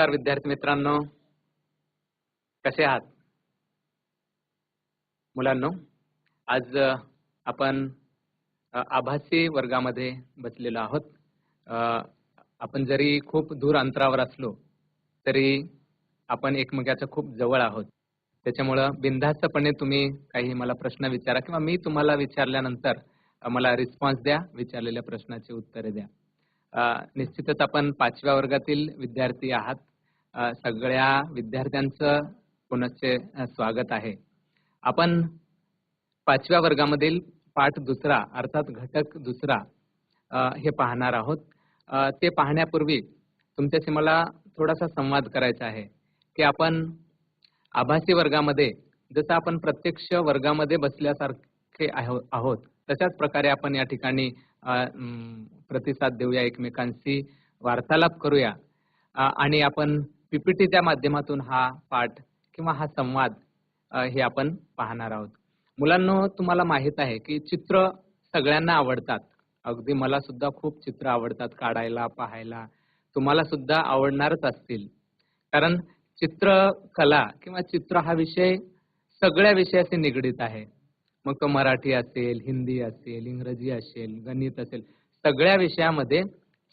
नमस्कार विद्यार्थी मित्रांनो. कसे आहात? मुलांनो आज आपण आभासी वर्गामध्ये बसलेलो आहोत. आपण जरी खूप दूर अंतरावर असलो तरी आपण एकमेकाच्या खूप जवळ आहोत. त्याच्यामुळं बिनधास्तपणे तुम्ही काही मला प्रश्न विचारा किंवा मी तुम्हाला विचारल्यानंतर मला रिस्पॉन्स द्या विचारलेल्या प्रश्नाची उत्तरे द्या. निश्चितच आपण पाचव्या वर्गातील विद्यार्थी आहात. सगळ्या विद्यार्थ्यांचं पुनश्चे स्वागत आहे. आपण पाचव्या वर्गामधील पाठ दुसरा अर्थात घटक दुसरा हे पाहणार आहोत. ते पाहण्यापूर्वी तुमच्याशी मला थोडासा संवाद करायचा आहे की आपण आभासी वर्गामध्ये जसं आपण प्रत्यक्ष वर्गामध्ये बसल्यासारखे आहो- आहोत तशाच प्रकारे आपण या ठिकाणी प्रतिसाद देऊया एकमेकांशी वार्तालाप करूया. आणि आपण पीपीटीच्या माध्यमातून हा पाठ किंवा हा संवाद हे आपण पाहणार आहोत. मुलांनो तुम्हाला माहीत आहे की चित्र सगळ्यांना आवडतात. अगदी मला सुद्धा खूप चित्र आवडतात काढायला पाहायला. तुम्हाला सुद्धा आवडणारच असतील. कारण चित्रकला किंवा चित्र हा विषय सगळ्या विषयाशी निगडीत आहे. मग तो मराठी असेल हिंदी असेल इंग्रजी असेल गणित असेल सगळ्या विषयामध्ये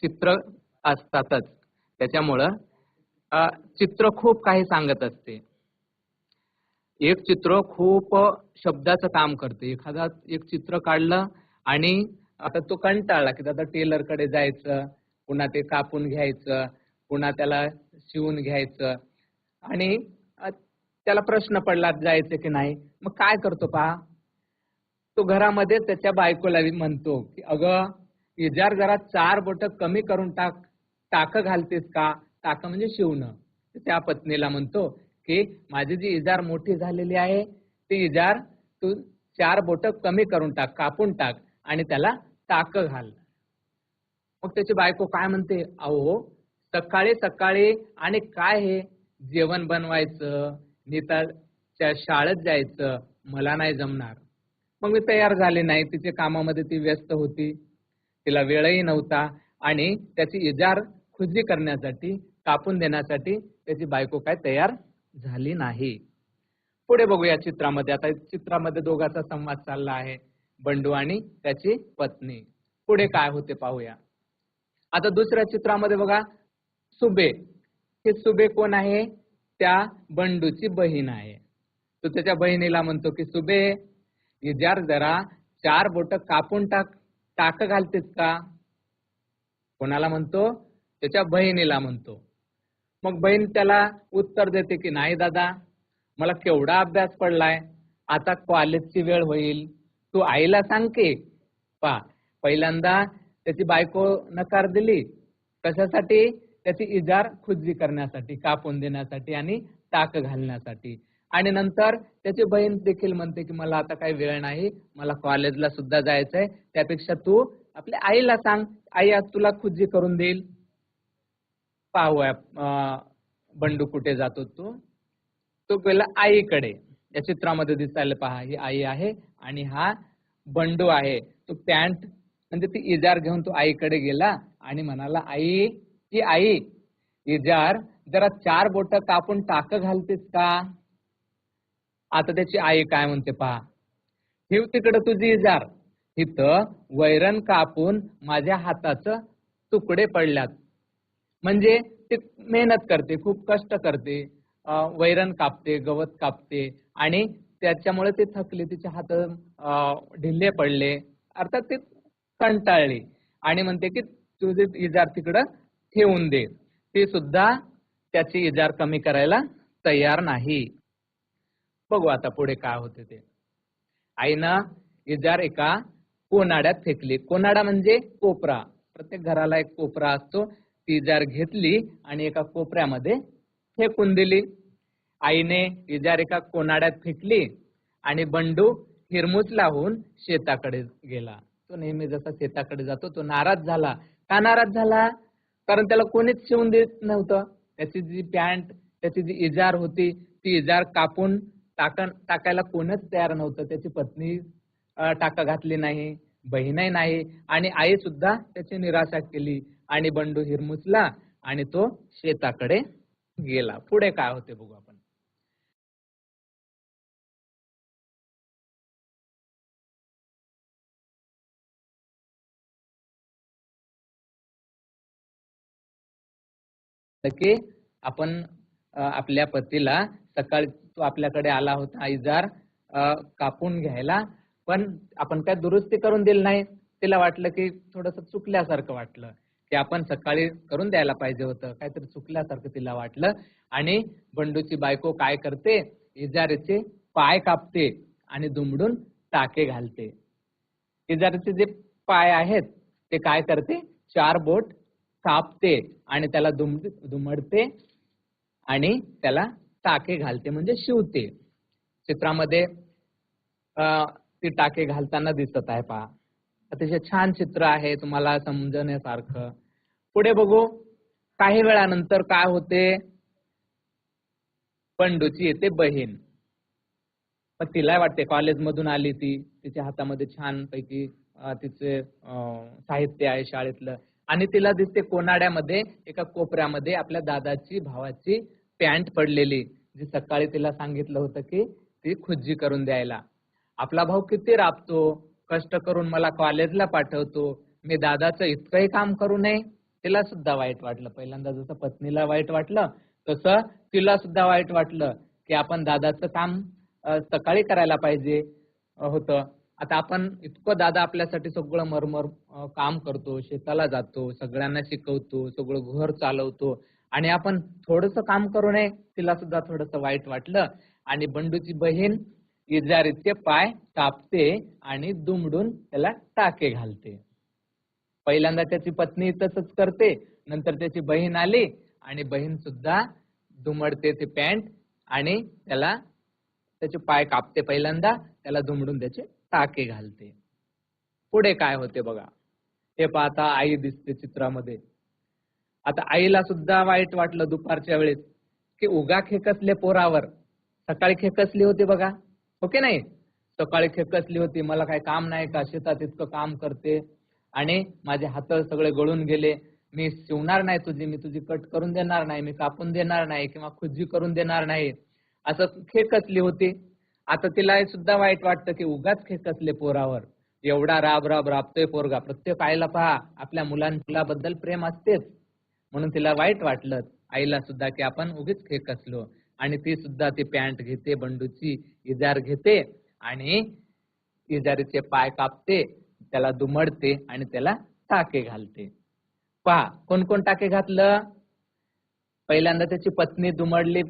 चित्र असतातच. त्याच्यामुळं चित्र खूप काही सांगत असते. एक चित्र खूप शब्दाचं काम करते. एखादा एक चित्र काढलं आणि आता तो कंटाळला की आता टेलरकडे जायचं पुन्हा ते कापून घ्यायचं पुन्हा त्याला शिवून घ्यायचं आणि त्याला प्रश्न पडला जायचं की नाही मग काय करतो पहा? तो घरामध्ये त्याच्या बायकोला म्हणतो की अगं इजार जरा चार बोट कमी करून टाक टाक घालतेस का? टाक म्हणजे शिवणं. त्या पत्नीला म्हणतो की माझी जी इजार मोठी झालेली आहे ती इजार तू चार बोट कमी करून टाक कापून टाक आणि त्याला टाक घाल. मग त्याची बायको काय म्हणते अहो सकाळी सकाळी आणि काय हे? जेवण बनवायचं नीताच्या शाळेत जायचं मला नाही जमणार. मग मी तयार झाले नाही तिच्या कामामध्ये ती व्यस्त होती. तिला वेळही नव्हता आणि त्याची इजार खुजी करण्यासाठी कापून देण्यासाठी त्याची बायको काय तयार झाली नाही. पुढे बघूया चित्रामध्ये. आता चित्रामध्ये दोघांचा संवाद चालला आहे बंडू आणि त्याची पत्नी. पुढे काय होते पाहूया. आता दुसऱ्या चित्रामध्ये बघा सुबे. हे सुबे कोण आहे? त्या बंडूची बहीण आहे. तो त्याच्या बहिणीला म्हणतो की सुबे इजार जरा चार बोट कापून टाक टाक घालतेस का? कोणाला म्हणतो? त्याच्या बहिणीला म्हणतो. मग बहीण त्याला उत्तर देते की नाही दादा मला केवढा अभ्यास पडलाय आता कॉलेजची वेळ होईल. तू आईला सांग की पा पहिल्यांदा त्याची बायको नकार दिली. कशासाठी? त्याची इजार खुजी करण्यासाठी कापून देण्यासाठी आणि टाक घालण्यासाठी. आणि नंतर त्याची बहीण देखील म्हणते की मला आता काही वेळ नाही मला कॉलेजला सुद्धा जायचंय. त्यापेक्षा तू आपल्या आईला सांग. आई आज तुला खुजी करून देईल. पाहूया. अं, बंडू कुठे जातो तो? तो पहिला आईकडे. या चित्रामध्ये दिसायला पहा. ही आई आहे आणि हा बंडू आहे. तो पॅन्ट म्हणजे ती इजार घेऊन तो आईकडे गेला आणि म्हणाला आई की आई इजार जरा चार बोट कापून टाक घालतेस का? आता त्याची आई काय म्हणते पहा. ठेव तिकडे तुझी इजार. इथं वैरण कापून माझ्या हाताचं तुकडे पडल्यात. म्हणजे ते मेहनत करते खूप कष्ट करते वैरण कापते गवत कापते आणि त्याच्यामुळे ते थकले तिचे हात अं, ढिल्ले पडले अर्थात ते कंटाळले आणि म्हणते की तुझे इजार तिकडं ठेवून दे ते सुद्धा त्याची इजार कमी करायला तयार नाही. बघू आता पुढे काय होते ते. आईनं इजार एका कोनाड्यात फेकली. कोनाडा म्हणजे कोपरा. प्रत्येक घराला एक कोपरा असतो. ती इजार घेतली आणि एका कोपऱ्यामध्ये फेकून दिली. आईने इजार एका कोनाड्यात फेकली आणि बंडू हिरमुच लावून शेताकडे गेला. तो नेहमी जसा शेताकडे जातो तो नाराज झाला. का नाराज झाला? कारण त्याला कोणीच शिवून देत नव्हतं. त्याची जी पॅन्ट त्याची जी इजार होती ती इजार कापून टाकण टाकायला कोणच तयार नव्हतं. त्याची पत्नी टाका घातली नाही बहीणही नाही आणि आई सुद्धा त्याची निराशा केली. आणि बंडू हिरमुचला आणि तो शेताकडे गेला. पुढे काय होते बघू आपण. की आपण आपल्या पतीला सकाळी तो आपल्याकडे आला होता. आईजार कापून घ्यायला. पण आपण काय दुरुस्ती करून दिली नाही. तिला वाटलं की थोडस चुकल्यासारखं वाटलं. ते आपण सकाळी करून द्यायला पाहिजे होतं. काहीतरी चुकल्यासारखं तिला वाटलं. आणि बंडूची बायको काय करते? इजारीचे पाय कापते आणि दुमडून टाके घालते. इजारीचे जे पाय आहेत ते काय करते? चार बोट कापते आणि त्याला दुम दुमडते आणि त्याला टाके घालते म्हणजे शिवते. चित्रामध्ये ती टाके घालताना दिसत आहे पहा. अतिशय छान चित्र आहे तुम्हाला समजण्यासारखं. पुढे बघू. काही वेळानंतर काय होते? पंडूची येते बहीण. मग तिला वाटते? कॉलेजमधून आली ती. तिच्या हातामध्ये छान पैकी तिचे साहित्य आहे शाळेतलं. आणि तिला दिसते कोनाड्यामध्ये एका कोपऱ्यामध्ये आपल्या दादाची भावाची पॅन्ट पडलेली. जी सकाळी तिला सांगितलं होतं की ती खुज्जी करून द्यायला. आपला भाऊ किती राबतो? कष्ट करून मला कॉलेजला पाठवतो. मी दादाचं इतकंही काम करू नये. तिला सुद्धा वाईट वाटलं. पहिल्यांदा जसं पत्नीला वाईट वाटलं तसं तिला सुद्धा वाईट वाटलं की आपण दादाचं काम सकाळी करायला पाहिजे होतं. आता आपण इतकं दादा आपल्यासाठी सगळं मरमर काम करतो शेताला जातो सगळ्यांना शिकवतो सगळं घर चालवतो आणि आपण थोडस काम करू नये तिला सुद्धा थोडस वाईट वाटलं. आणि बंडूची बहीण इजारीचे पाय कापते आणि दुमडून त्याला टाके घालते. पहिल्यांदा त्याची पत्नी तसंच करते नंतर त्याची बहीण आली आणि बहीण सुद्धा दुमडते ते पॅन्ट आणि त्याला त्याचे पाय कापते पहिल्यांदा त्याला दुमडून त्याचे टाके घालते. पुढे काय होते बघा? हे पाहता आई दिसते चित्रामध्ये. आता आईला सुद्धा वाईट वाटलं दुपारच्या वेळेस की उगा खेकसले पोरावर. सकाळी खेकसली होती बघा. ओके नाही? सकाळी खेकसली होती? मला काही काम नाही का? शेतात इतकं काम करते. आणि माझे हात सगळे गळून गेले. मी शिवणार नाही तुझी. मी तुझी कट करून देणार नाही. मी कापून देणार नाही किंवा खुजी करून देणार नाही. असं खेकसली होती? आता तिला सुद्धा वाईट वाटतं की उगाच खेकसले पोरावर. एवढा राब राब राबतोय पोरगा. प्रत्येक आईला पहा आपल्या मुलांबद्दल प्रेम असतेच. म्हणून तिला वाईट वाटलं. आईला सुद्धा की आपण उगीच खेकसलो आणि ती सुद्धा ती पॅन्ट घेते बंडूची इजार घेते आणि इजारीचे पाय कापते त्याला दुमडते आणि त्याला टाके घालते. पहा कोण कोण टाके घातलं? पहिल्यांदा त्याची पत्नी दुमडली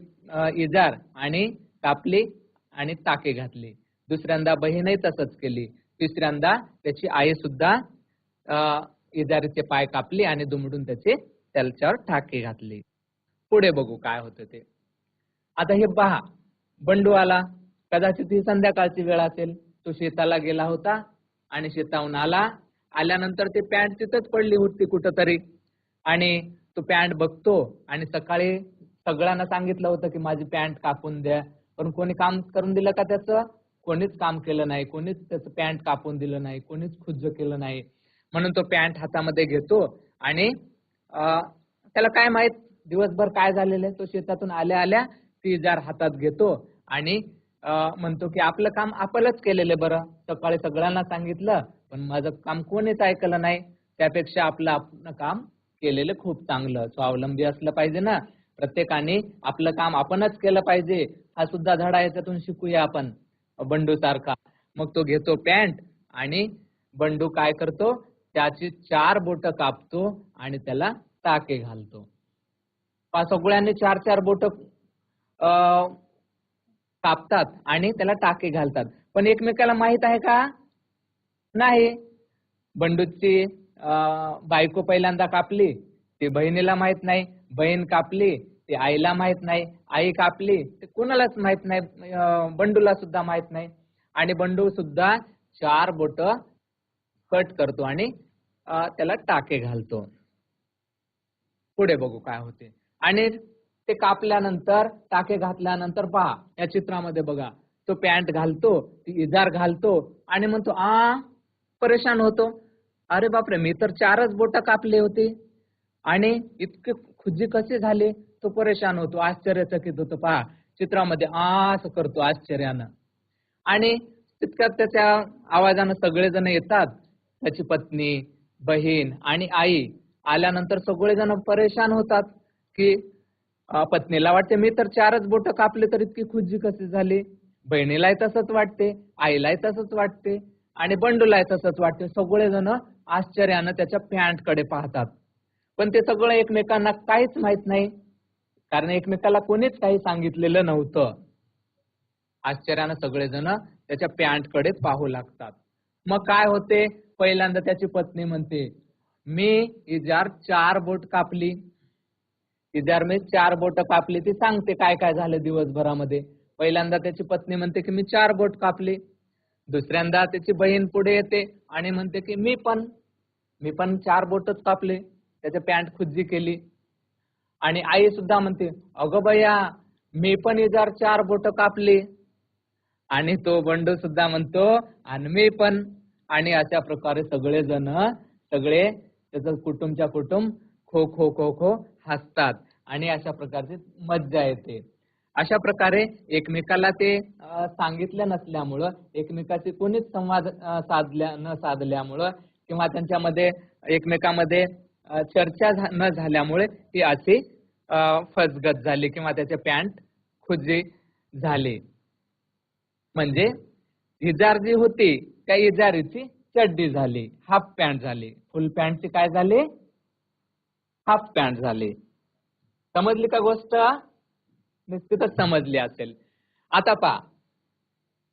इजार आणि कापली आणि टाके घातली. दुसऱ्यांदा बहीणही तसंच केली. तिसऱ्यांदा त्याची आई सुद्धा इजारीचे पाय कापले आणि दुमडून त्याचे त्याच्यावर टाके घातले. पुढे बघू काय होतं ते. आता हे पहा. बंडू आला. कदाचित ही संध्याकाळची वेळ असेल. तो शेताला गेला होता आणि शेताहून आला. आल्यानंतर ते पॅन्ट तिथंच पडली होती कुठंतरी. आणि तो पॅन्ट बघतो आणि सकाळी सगळ्यांना सांगितलं होतं की माझी पॅन्ट कापून द्या. पण कोणी काम करून दिलं का त्याचं? कोणीच काम केलं नाही. कोणीच त्याचं पॅन्ट कापून दिलं नाही. कोणीच खुज्ज केलं नाही. म्हणून तो पॅन्ट हातामध्ये घेतो आणि त्याला काय माहीत? दिवसभर काय झालेलं तो शेतातून आल्या आल्या ती जार हातात घेतो आणि म्हणतो की आपलं काम आपलंच केलेलं बरं. सकाळी सगळ्यांना सांगितलं पण माझं काम कोणीच ऐकलं नाही. त्यापेक्षा आपलं आपलं काम केलेलं खूप चांगलं. स्वावलंबी असलं पाहिजे ना. प्रत्येकाने आपलं काम आपणच केलं पाहिजे. हा सुद्धा धडा याच्यातून शिकूया आपण. बंडू सारखा. मग तो घेतो पॅन्ट आणि बंडू काय करतो? त्याची चार बोट कापतो आणि त्याला टाके घालतो. सगळ्यांनी चार चार बोट कापतात आणि त्याला टाके घालतात. पण एकमेकाला माहीत आहे का? नाही. बंडूची बायको पहिल्यांदा कापली ती बहिणीला माहीत नाही. बहीण कापली ती आईला माहीत नाही. आई कापली ते कोणालाच माहीत नाही. बंडूला सुद्धा माहीत नाही. आणि बंडू सुद्धा चार बोट कट करतो आणि त्याला टाके घालतो. पुढे बघू काय होते. आणि ते कापल्यानंतर टाके घातल्यानंतर पहा या चित्रामध्ये बघा. तो पॅन्ट घालतो ती इजार घालतो आणि म्हणतो आ परेशान होतो. अरे बापरे मी तर चारच बोट कापले होते. आणि इतके खुजी कसे झाले? तो परेशान होतो आश्चर्यचकित होतो. पहा चित्रामध्ये आ असं करतो आश्चर्यानं. आणि तितक्यात त्याच्या आवाजानं सगळेजण येतात. त्याची पत्नी बहीण आणि आई आल्यानंतर सगळेजण परेशान होतात की पत्नीला वाटते. मी तर चारच बोट कापले तर इतकी खुजी कशी झाली? बहिणीलाही तसंच वाटते आईलाही तसंच वाटते आणि बंडूलाही तसंच वाटते. सगळेजण आश्चर्यानं त्याच्या पॅन्टकडे पाहतात. पण ते सगळं एकमेकांना काहीच माहीत नाही कारण एकमेकाला कोणीच काही सांगितलेलं नव्हतं. आश्चर्यानं सगळेजण त्याच्या पॅन्टकडे पाहू लागतात. मग काय होते? पहिल्यांदा त्याची पत्नी म्हणते मी इजार चार बोट कापली. इजार मी चार बोट कापली ती सांगते काय काय झालं दिवसभरामध्ये. पहिल्यांदा त्याची पत्नी म्हणते की मी चार बोट कापली. दुसऱ्यांदा त्याची बहीण पुढे येते आणि म्हणते की मी पण. मी पण चार बोटच कापले. त्याच्या पॅन्ट खुज्जी केली. आणि आई सुद्धा म्हणते अगं बया मी पण इजार चार बोट कापली. आणि तो बंडू सुद्धा म्हणतो आणि मी पण. आणि अशा प्रकारे सगळेजण सगळे त्याचं कुटुंबच्या कुटुंब खो खो खो खो हसतात. आणि अशा प्रकारची मज्जा येते. अशा प्रकारे एकमेकाला ते सांगितलं नसल्यामुळं एकमेकाशी कोणीच संवाद साधल्या न साधल्यामुळं किंवा त्यांच्यामध्ये एकमेकामध्ये चर्चा न झाल्यामुळे ती अशी फसगत झाली किंवा त्याचे पॅन्ट खुजी झाली. म्हणजे इजार जी होती त्या इजारीची चड्डी झाली हाफ पॅन्ट झाली. फुल पॅन्टची काय झाली? हाफ पॅन्ट झाली. समजली का गोष्ट? निश्चितच समजली असेल. आता पहा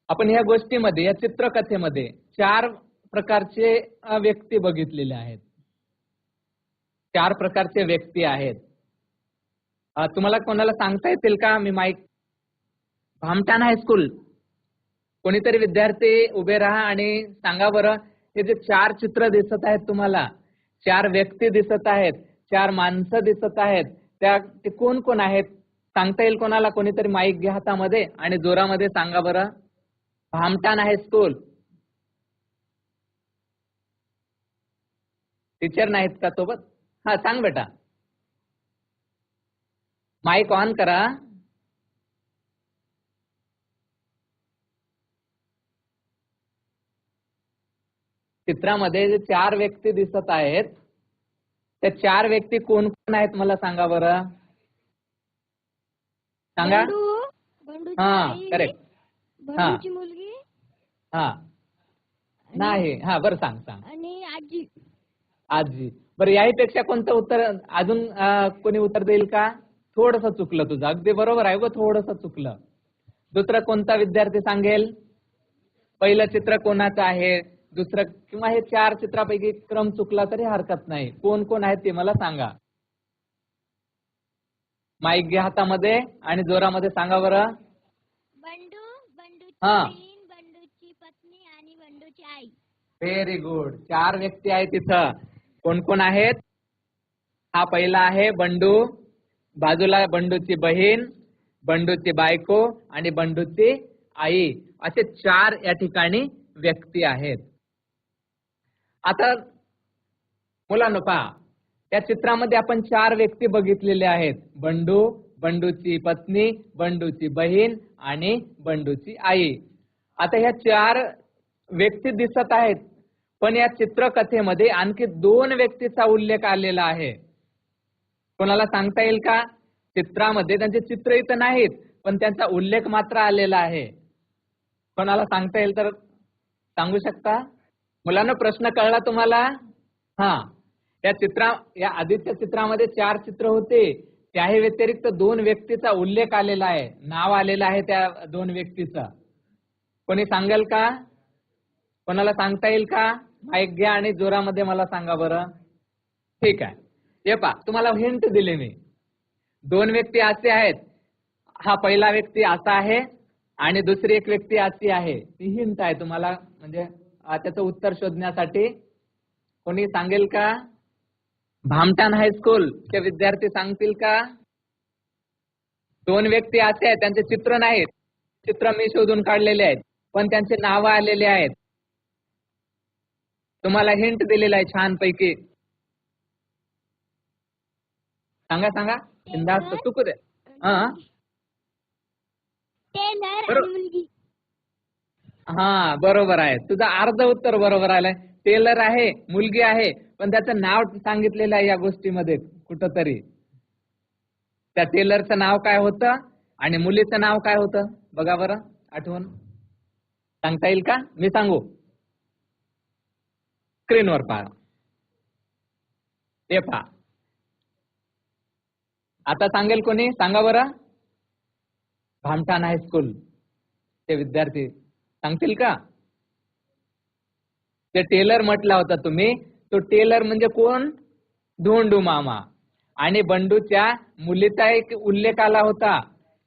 आपण ह्या गोष्टीमध्ये या चित्रकथेमध्ये चार प्रकारचे व्यक्ती बघितलेले आहेत. चार प्रकारचे व्यक्ती आहेत. तुम्हाला कोणाला सांगता येतील का? मी माईक भामटान हायस्कूल कोणीतरी विद्यार्थी उभे राहा आणि सांगा बरं हे जे चार चित्र दिसत आहेत तुम्हाला चार व्यक्ती दिसत आहेत चार माणसं दिसत आहेत त्या ते कोण कोण आहेत? सांगता येईल कोणाला? कोणीतरी माईक घ्या हातामध्ये आणि जोरामध्ये सांगा बरं. भामटान आहे स्कूल टीचर नाहीत का सोबत? हा सांग बेटा. माईक ऑन करा. चित्रामध्ये जे चार व्यक्ती दिसत आहेत. त्या चार व्यक्ती कोण कोण आहेत मला सांगा बरं. सांगा. हा करेक्ट बंडूची मुलगी. हा. नाही हा बरं सांग सांग. आणि आजी. आजी. बरं याहीपेक्षा कोणतं उत्तर अजून कोणी उत्तर देईल का? थोडस चुकलं तुझं. अगदी बरोबर आहे ग थोडस चुकलं. दुसरं कोणता विद्यार्थी सांगेल? पहिलं चित्र कोणाचं आहे? दुसरं किंवा हे चार चित्रापैकी क्रम चुकला तरी हरकत नाही. कोण कोण आहेत ते मला सांगा. माईक घ्या हातामध्ये आणि जोरामध्ये सांगा बरं. बंडू बंडूची हा. बंडूची पत्नी आणि बंडूची आई. व्हेरी गुड चार व्यक्ती आहेत तिथं. कोण कोण आहेत? हा पहिला आहे बंडू. बाजूला बंडूची बहीण बंडूची बायको आणि बंडूची आई. असे चार या ठिकाणी व्यक्ती आहेत. आता मुलांनो पहा त्या चित्रामध्ये आपण चार व्यक्ती बघितलेले आहेत. बंडू बंडूची पत्नी बंडूची बहीण आणि बंडूची आई. आता ह्या चार व्यक्ती दिसत आहेत पण या चित्रकथेमध्ये आणखी दोन व्यक्तीचा उल्लेख आलेला आहे. कोणाला सांगता येईल का? चित्रामध्ये त्यांचे चित्र इथं नाहीत पण त्यांचा उल्लेख मात्र आलेला आहे. कोणाला सांगता येईल तर सांगू शकता? मुलांना प्रश्न कळला तुम्हाला? हा. या चित्रा या आदित्य चित्रामध्ये चार चित्र होते. त्याही व्यतिरिक्त दोन व्यक्तीचा उल्लेख आलेला आहे. नाव आलेलं आहे त्या दोन व्यक्तीचा. कोणी सांगेल का? कोणाला सांगता येईल का? माईक घ्या आणि जोरामध्ये मला सांगा बरं. ठीक आहे. हे पा तुम्हाला हिंट दिली मी. दोन व्यक्ती असे आहेत. हा पहिला व्यक्ती असा आहे आणि दुसरी एक व्यक्ती अशी आहे. ती हिंट आहे तुम्हाला म्हणजे त्याचं उत्तर शोधण्यासाठी. कोणी सांगेल का? भामटान हायस्कूल चे विद्यार्थी सांगतील का? दोन व्यक्ती असे आहेत त्यांचे चित्र नाहीत. चित्र मी शोधून काढलेले आहेत पण त्यांचे नावं आलेले आहेत. तुम्हाला हिंट दिलेला आहे छान पैकी सांगा सांगा. बिंदास्त चुकू दे. हा बरोबर. हा बरोबर आहे. तुझं अर्ध उत्तर बरोबर आलंय. टेलर आहे मुलगी आहे पण त्याचं नाव सांगितलेलं आहे या गोष्टीमध्ये कुठंतरी. त्या टेलरचं नाव काय होतं आणि मुलीचं नाव काय होतं? बघा बरं आठवण. सांगता येईल का? मी सांगू. स्क्रीनवर पहा. ते पहा. आता सांगेल कोणी? सांगा बरं. Bhamthan high school. ते विद्यार्थी. सांगतील का? ते टेलर म्हटला होता तुम्ही तो टेलर म्हणजे कोण? धोंडू मामा. आणि बंडूच्या मुलीचा एक उल्लेख आला होता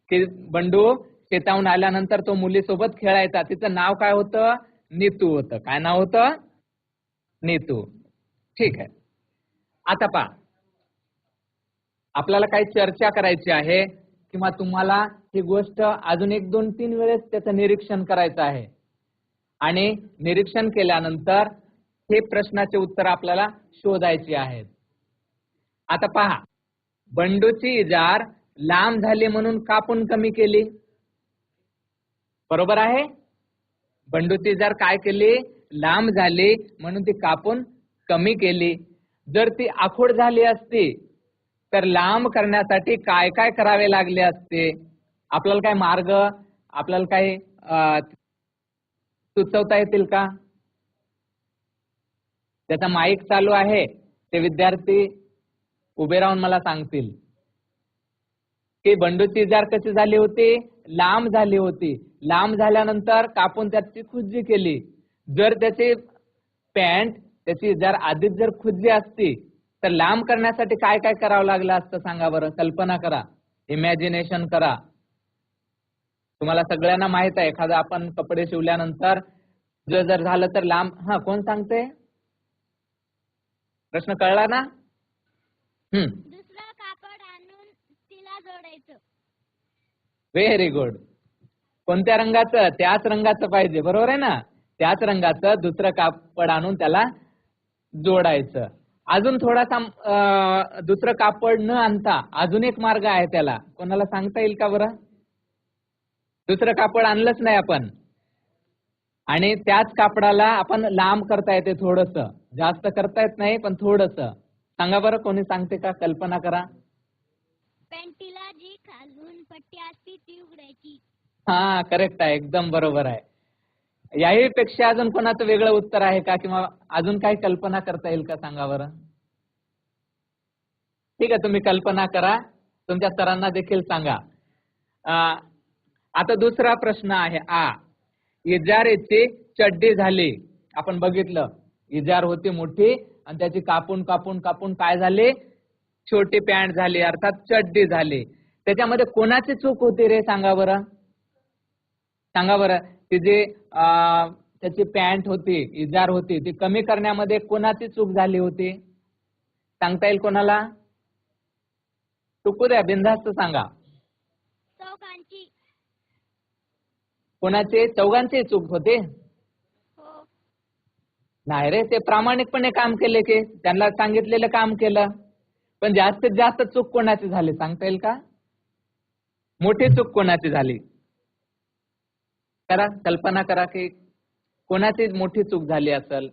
की बंडू शेताहून आल्यानंतर तो मुलीसोबत खेळायचा. तिचं नाव काय होतं? नीतू होतं. काय नाव होतं? नीतू. ठीक आहे. आता पहा. आपल्याला काही चर्चा करायची आहे किंवा तुम्हाला ही गोष्ट अजून एक दोन तीन वेळेस त्याचं निरीक्षण करायचं आहे. आणि निरीक्षण केल्यानंतर हे प्रश्नाचे उत्तर आपल्याला शोधायची आहेत. आता पहा बंडूची इजार लांब झाली म्हणून कापून कमी केली? बरोबर आहे? बंडूची इजार काय केली? लांब झाली म्हणून ती कापून कमी केली. जर ती आखूड झाली असती तर लांब करण्यासाठी काय काय करावे लागले असते? आपल्याला काय मार्ग आपल्याला काही सुचवता येतील का? त्याचा माईक चालू आहे ते विद्यार्थी उभे राहून मला सांगतील. की बंडूची इजार कशी झाली होती? लांब झाली होती. लांब झाल्यानंतर कापून त्याची खुज्जी केली. जर त्याची पॅन्ट त्याची जर आधीच जर खुज्जी असती तर लांब करण्यासाठी काय काय करावं लागलं असतं सांगा बरं? कल्पना करा. इमॅजिनेशन करा. तुम्हाला सगळ्यांना माहीत आहे एखादा आपण कपडे शिवल्यानंतर जर जर झालं तर लांब. हा कोण सांगते प्रश्न कळला ना? हम्म. दुसरं कापड आणून तिला जोडायचं. व्हेरी गुड कोणत्या रंगाचं? त्याच रंगाचं पाहिजे बरोबर आहे ना? त्याच रंगाचं दुसरं कापड आणून त्याला जोडायचं. अजून थोडासा दुसरं कापड न आणता अजून एक मार्ग आहे त्याला. कोणाला सांगता येईल का बरं? दुसरं कापड आणलंच नाही आपण. आणि त्याच कापडाला आपण लांब करता येते थोडस. जास्त करता येत नाही पण थोडस. सांगा बरं कोणी सांगते का? कल्पना करा. पॅन्टीला जी खालून पट्टी असते ती उघडायची. हा करेक्ट आहे. एकदम बरोबर आहे. याही पेक्षा अजून कोणाचं वेगळं उत्तर आहे का? किंवा अजून काही कल्पना करता येईल का? सांगा बरं. ठीक आहे तुम्ही कल्पना करा. तुमच्या सरांना देखील सांगा. आता दुसरा प्रश्न आहे आ. इजारेचे चड्डी झाली. आपण बघितलं. इजार होती मोठी आणि त्याची कापून कापून कापून काय झाले? छोटी पॅन्ट झाली अर्थात चड्डी झाली. त्याच्यामध्ये कोणाची चूक होती रे? सांगा बरं. सांगा बरं. ती जी त्याचे त्याची पॅन्ट होती इजार होती ती कमी करण्यामध्ये कोणाची चूक झाली होती? सांगता येईल कोणाला? चुकू द्या बिनधास्त सांगा चौकांची कोणाचे? चौघांची चूक होते. हो. नाही रे ते प्रामाणिकपणे काम केले की त्यांना सांगितलेलं काम केलं. पण जास्तीत जास्त चूक कोणाची झाली सांगता येईल का? मोठी चूक कोणाची झाली? करा कल्पना करा की कोणाची मोठी चूक झाली असेल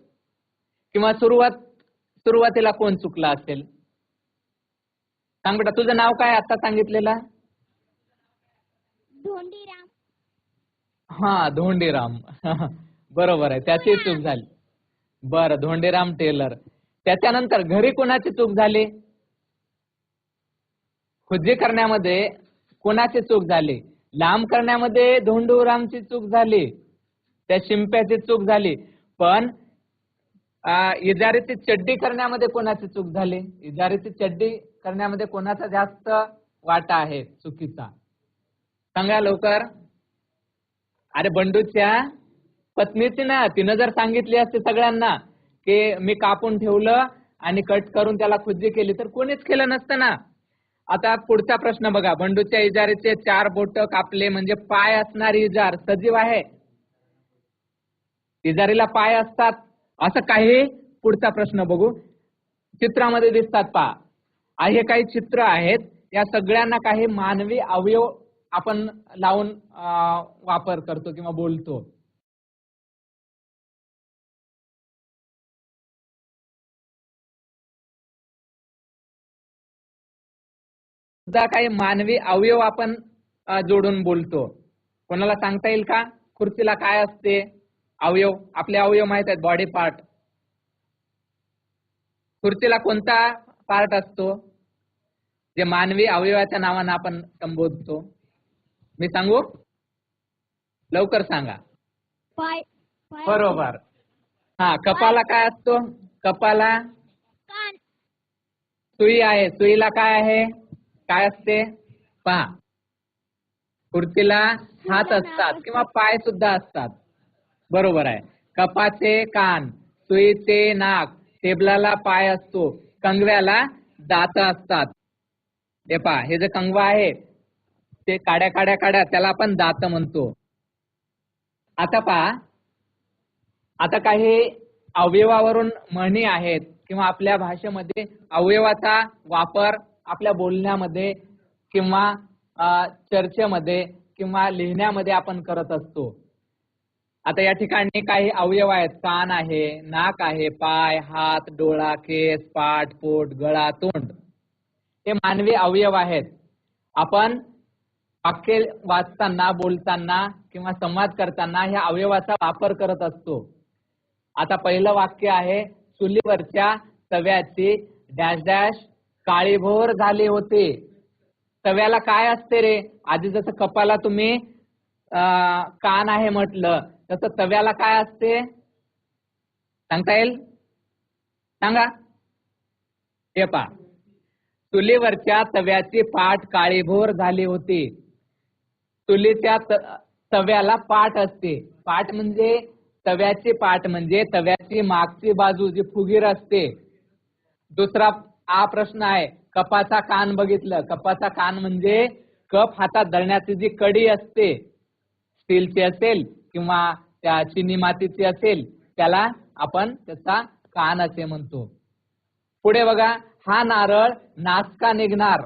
किंवा सुरुवात सुरुवातीला कोण चुकला असेल? सांग बेटा तुझं नाव काय आता सांगितलेलं? हा धोंडीराम. बरोबर आहे त्याची चूक झाली. बर धोंडीराम टेलर. त्याच्यानंतर घरी कोणाची चूक झाली? खुज्जी करण्यामध्ये कोणाची चूक झाली? लांब करण्यामध्ये धोंडूरामची चूक झाली. त्या शिंप्याची चूक झाली. पण इजारीची चड्डी करण्यामध्ये कोणाची चूक झाली? इजारीची चड्डी करण्यामध्ये कोणाचा जास्त वाटा आहे? चुकीचा. सांगा लवकर. अरे बंडूच्या पत्नीची ना तिनं जर सांगितली असते सगळ्यांना की मी कापून ठेवलं आणि कट करून त्याला खुज्जी केली तर कोणीच केलं नसतं ना. आता पुढचा प्रश्न बघा बंडूच्या इजारीचे चार बोट कापले म्हणजे पाय असणारी इजार सजीव आहे. इजारीला पाय असतात असं काही? पुढचा प्रश्न बघू. चित्रामध्ये दिसतात पा हे काही चित्र आहेत या सगळ्यांना काही मानवी अवयव आपण लावून वापर करतो किंवा बोलतो. सुद्धा काही मानवी अवयव आपण जोडून बोलतो. कोणाला सांगता येईल का? खुर्चीला काय असते? अवयव आपले अवयव माहीत आहेत बॉडी पार्ट खुर्चीला कोणता पार्ट असतो? जे मानवी अवयवाच्या नावानं आपण संबोधतो. मी सांगू? लवकर सांगा. पाय पाय बरोबर. हा कपाला काय असतो? कपाला? कान. सुई आहे. सुईला काय आहे? काय असते? पहा खुर्चीला हात असतात किंवा पाय सुद्धा असतात. बरोबर आहे. कपाचे कान सुईचे नाक टेबलाला पाय असतो. कंगव्याला दात असतात. हे पहा हे जे कंगवा आहे ते काड्या काड्या काड्या त्याला आपण दात म्हणतो. आता पहा. आता काही अवयवावरून म्हणी आहेत किंवा आपल्या भाषेमध्ये अवयवाचा वापर आपल्या बोलण्यामध्ये किंवा चर्चेमध्ये किंवा लिहिण्यामध्ये आपण करत असतो. आता या ठिकाणी काही अवयव आहेत. कान आहे नाक आहे पाय हात डोळा केस पाठ पोट गळा तोंड. हे मानवी अवयव आहेत. आपण वाक्य वाचताना बोलताना किंवा संवाद करताना ह्या अवयवाचा वापर करत असतो. आता पहिलं वाक्य आहे चुलीवरच्या तव्याची डॅश डॅश काळीभोर झाले होते. तव्याला काय असते रे? आधी जसं कपाला तुम्ही कान आहे म्हटलं तसं तव्याला काय असते? सांगता येईल? सांगा. हे पा चुलीवरच्या तव्याची पाठ काळीभोर झाली होती. चुलीच्या तव्याला पाठ असते. पाठ म्हणजे तव्याची पाठ म्हणजे तव्याची मागची बाजू जी फुगीर असते. दुसरा हा प्रश्न आहे कपाचा कान बघितलं. कपाचा कान म्हणजे कप हातात धरण्याची जी कडी असते स्टीलची असेल किंवा त्या चिनी मातीची असेल त्याला आपण त्याचा कान असे म्हणतो. पुढे बघा हा नारळ नासका निघणार.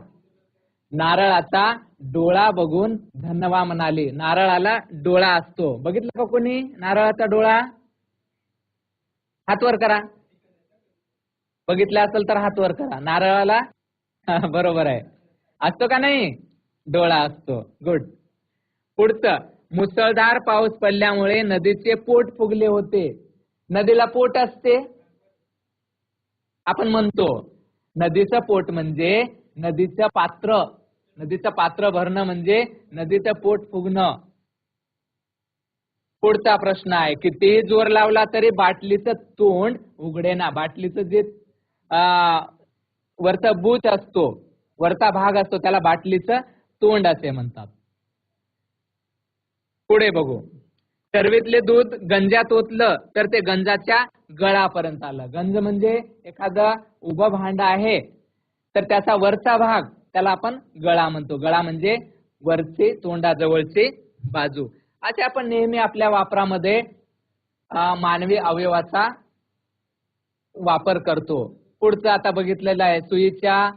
नारळाचा डोळा बघून धन्यवा म्हणाले. नारळाला डोळा असतो. बघितलं का कोणी? नारळाचा डोळा? हात वर करा. बघितलं असेल तर हात वर करा. नारळाला? बरोबर आहे. असतो का नाही? डोळा असतो. गुड पुढचं मुसळधार पाऊस पडल्यामुळे नदीचे पोट फुगले होते. नदीला पोट असते? आपण म्हणतो. नदीचं पोट म्हणजे नदीचं पात्र. नदीचं पात्र भरणं म्हणजे नदीचं पोट फुगणं. पुढचा प्रश्न आहे कितीही जोर लावला तरी बाटलीचं तोंड उघडेना बाटलीचं जे वरचा बूच असतो वरचा भाग असतो त्याला बाटलीचं तोंड असे म्हणतात. पुढे बघू. चरवीतले दूध गंजात ओतलं तर ते गंजाच्या गळापर्यंत आलं. गंज म्हणजे एखादं उभं भांड आहे तर त्याचा वरचा भाग त्याला आपण गळा म्हणतो. गळा म्हणजे वरचे तोंडाजवळचे बाजू. असे आपण नेहमी आपल्या वापरामध्ये मानवी अवयवाचा वापर करतो. पुढचं आता बघितलेलं आहे सुईच्या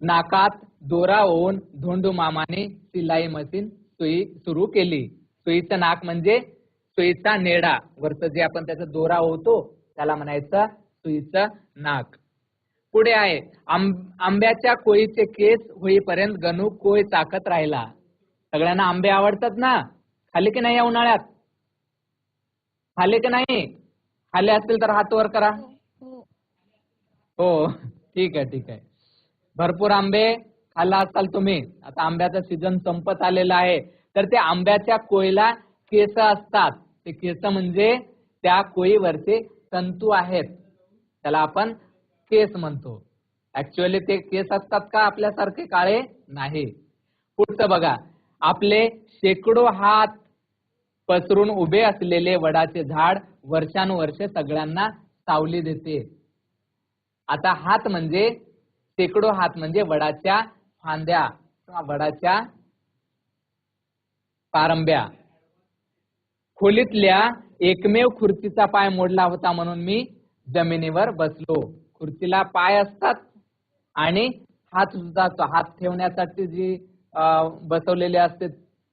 नाकात दोरा होऊन धोंडू मामाने सिलाई मशीन सुई सुरू केली. सुईचं नाक म्हणजे सुईचा नेडा. वरचं जे आपण त्याचा दोरा होतो त्याला म्हणायचं सुईचं नाक. पुढे आहे. आंब आंब्याच्या कोळीचे केस होईपर्यंत गणू कोय चाकत राहिला. सगळ्यांना आंबे आवडतात ना? खाली की नाही या उन्हाळ्यात? खाले की नाही? खाले असतील तर हात वर करा. हो हो. ठीक आहे ठीक आहे. भरपूर आंबे खाल्ला असाल तुम्ही. आता आंब्याचा सीझन संपत आलेला आहे. तर ते आंब्याच्या कोयला केस असतात. ते केस म्हणजे त्या कोळीवरचे तंतू आहेत. त्याला आपण केस म्हणतो. ऍक्च्युअली ते केस असतात का आपल्यासारखे काळे? नाही. पुढचं बघा. आपले शेकडो हात पसरून उभे असलेले वडाचे झाड वर्षानुवर्ष सगळ्यांना सावली देते. आता हात म्हणजे शेकडो हात म्हणजे वडाच्या फांद्या किंवा वडाच्या पारंब्या. खोलीतल्या एकमेव खुर्चीचा पाय मोडला होता म्हणून मी जमिनीवर बसलो. खुर्चीला पाय असतात आणि हात सुद्धा असतो. हात ठेवण्यासाठी जी बसवलेली असते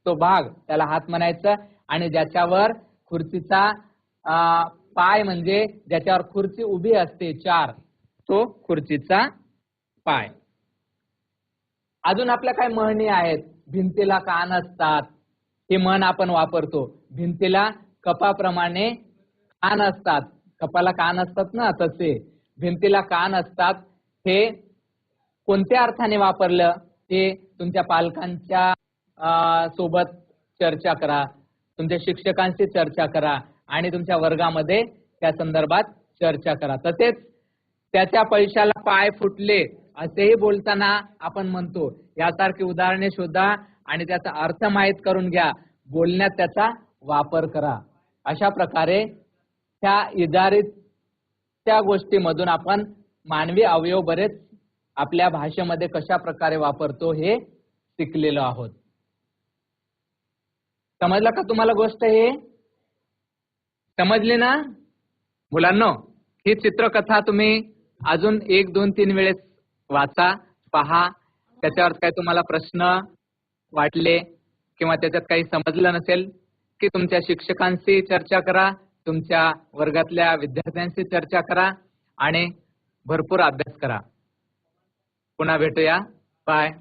तो भाग त्याला हात म्हणायचा आणि ज्याच्यावर खुर्चीचा अं, पाय म्हणजे ज्याच्यावर खुर्ची उभी असते चार तो खुर्चीचा पाय. अजून आपल्या काय म्हणी आहेत. भिंतीला कान असतात. हे म्हण आपण वापरतो. भिंतीला कपाप्रमाणे कान असतात. कपाला कान असतात ना तसे. भिंतीला कान असतात. हे कोणत्या अर्थाने वापरलं? ते तुमच्या पालकांच्या अं, सोबत चर्चा करा. तुमच्या शिक्षकांशी चर्चा करा. आणि तुमच्या वर्गामध्ये त्या संदर्भात चर्चा करा. तसेच त्याच्या पैशाला पाय फुटले असेही बोलताना आपण म्हणतो यासारखी उदाहरणे शोधा आणि त्याचा अर्थ माहीत करून घ्या. बोलण्यात त्याचा वापर करा. अशा प्रकारे त्या इजारीत त्या गोष्टीमधून आपण मानवी अवयव बरेच आपल्या भाषेमध्ये कशा प्रकारे वापरतो हे शिकलेलो आहोत. समजलं का तुम्हाला गोष्ट हे? समजली ना? मुलांनो ही चित्रकथा तुम्ही अजून एक दोन तीन वेळेस वाचा पहा. त्याच्यावर काही तुम्हाला प्रश्न वाटले किंवा त्याच्यात काही समजलं नसेल की तुमच्या शिक्षकांशी चर्चा करा. तुमच्या वर्गातल्या विद्यार्थ्यांशी चर्चा करा आणि भरपूर अभ्यास करा. पुन्हा भेटूया. बाय.